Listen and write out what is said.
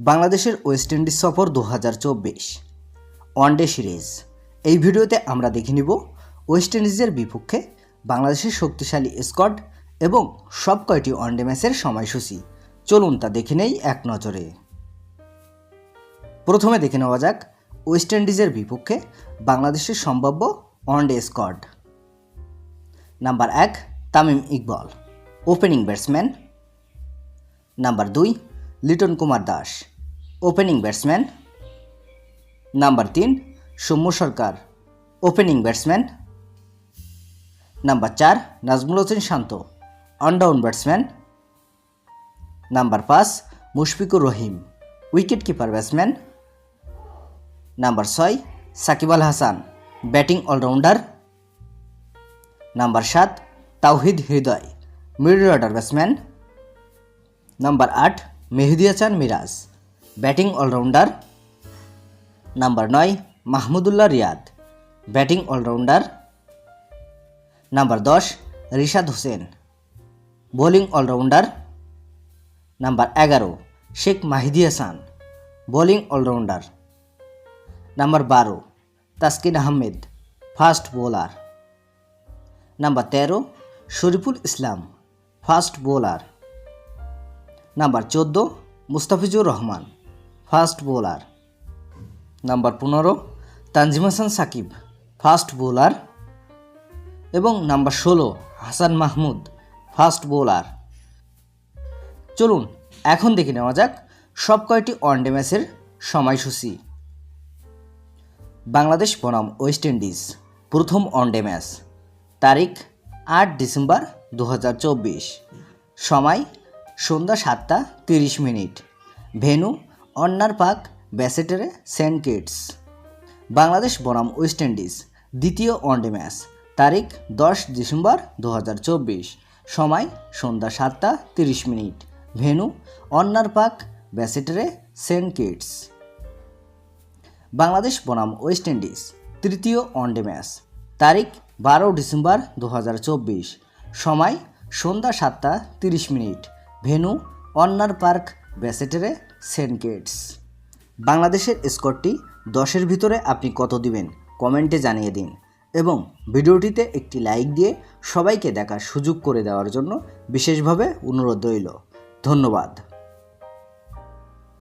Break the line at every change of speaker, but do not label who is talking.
বাংলাদেশের West Indies সফর দু হাজার চব্বিশ ওয়ানডে সিরিজ। এই ভিডিওতে আমরা দেখে নিব ওয়েস্ট ইন্ডিজের বিপক্ষে বাংলাদেশের শক্তিশালী স্কোয়াড এবং সব কয়টি ওয়ানডে ম্যাচের সময়সূচি। চলুন তা দেখে নেই এক নজরে। প্রথমে দেখে নেওয়া যাক ওয়েস্ট ইন্ডিজের বিপক্ষে বাংলাদেশের সম্ভাব্য ওয়ানডে স্কোয়াড। নাম্বার এক, Tamim Iqbal, opening batsman. Number দুই Liton Kumar Das, opening batsman. Number তিন, Soumya Sarkar, opening batsman. Number চার, Najmul Hossain Shanto one down batsman. Number পাঁচ, Mushfiqur Rahim wicket keeper batsman. Number ছয়, Shakib Al Hasan, batting allrounder. Number সাত, Towhid Hridoy, middle order batsman. Number আট Mehidy Hasan Miraz. Batting allrounder number নয়, Mahmudullah Riyad. Batting allrounder number দশ, Rishad Hossain. Bowling allrounder number এগারো, Sheikh Mahedi Hasan bowling allrounder number বারো, Taskin Ahmed, fast bowler. Number তেরো, Shoriful Islam, fast bowler. Number চোদ্দ, Mustafizur Rahman, fast bowler. Number পনেরো, Tanzim Hasan Sakib, fast bowler. এবং number ষোলো, Hasan Mahmud, fast bowler. চলুন, এখন দেখে নেওয়া যাক সব কয়টি ওয়ানডে ম্যাচের সময়সূচি। বাংলাদেশ বনাম ওয়েস্ট ইন্ডিজ, প্রথম ওয়ানডে ম্যাচ তারিখ আট ডিসেম্বর দু হাজার চব্বিশ। সময় সন্ধ্যা সাতটা তিরিশ মিনিট। ভেনু, অন্নার পাক ব্যাসেটারে সেন্ট কিটস। বাংলাদেশ বনাম ওয়েস্ট ইন্ডিজ, দ্বিতীয় ওয়ানডে ম্যাচ, তারিখ দশ ডিসেম্বর দু হাজার চব্বিশ। সময় সন্ধ্যা সাতটা তিরিশ মিনিট। ভেনু, অন্নার পাক ব্যাসেটারে সেন্ট কিটস। বাংলাদেশ বনাম ওয়েস্ট ইন্ডিজ, তৃতীয় ওয়ানডে ম্যাচ, তারিখ বারো ডিসেম্বর দু হাজার চব্বিশ। সময় সন্ধ্যা সাতটা তিরিশ minute. Venue, Warner Park, Basseterre, Saint Kitts. বাংলাদেশের স্কোরটি দশের ভিতরে আপনি কত দিবেন, কমেন্টে জানিয়ে দিন। এবং ভিডিওটিতে একটি লাইক দিয়ে সবাইকে দেখার সুযোগ করে দেওয়ার জন্য বিশেষভাবে অনুরোধ রইল। ধন্যবাদ।